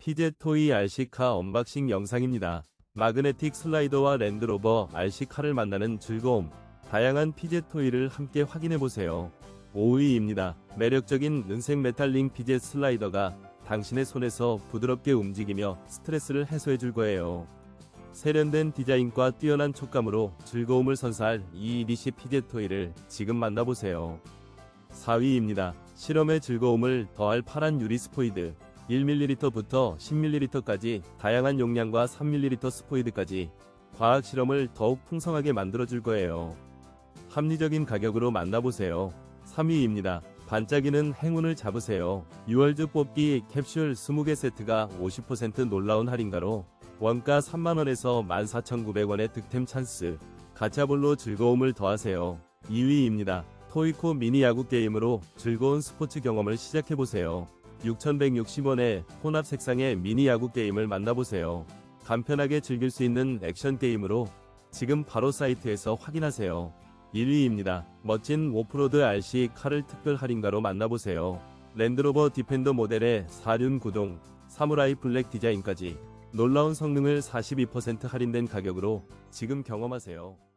피제 토이 RC카 언박싱 영상입니다. 마그네틱 슬라이더와 랜드로버 RC카를 만나는 즐거움, 다양한 피제 토이를 함께 확인해보세요. 5위입니다. 매력적인 은색 메탈링 피제 슬라이더가 당신의 손에서 부드럽게 움직이며 스트레스를 해소해줄 거예요. 세련된 디자인과 뛰어난 촉감으로 즐거움을 선사할 이 EDC 피제 토이를 지금 만나보세요. 4위입니다. 실험의 즐거움을 더할 파란 유리 스포이드 1ml부터 10ml까지 다양한 용량과 3ml 스포이드까지 과학 실험을 더욱 풍성하게 만들어줄 거예요. 합리적인 가격으로 만나보세요. 3위입니다. 반짝이는 행운을 잡으세요. 6월즈 뽑기 캡슐 20개 세트가 50% 놀라운 할인가로 원가 3만원에서 14,900원의 득템 찬스. 가차볼로 즐거움을 더하세요. 2위입니다. 토이코 미니 야구 게임으로 즐거운 스포츠 경험을 시작해보세요. 6,160원의 혼합 색상의 미니 야구 게임을 만나보세요. 간편하게 즐길 수 있는 액션 게임으로 지금 바로 사이트에서 확인하세요. 1위입니다. 멋진 오프로드 RC 카를 특별 할인가로 만나보세요. 랜드로버 디펜더 모델의 4륜 구동, 사무라이 블랙 디자인까지 놀라운 성능을 42% 할인된 가격으로 지금 경험하세요.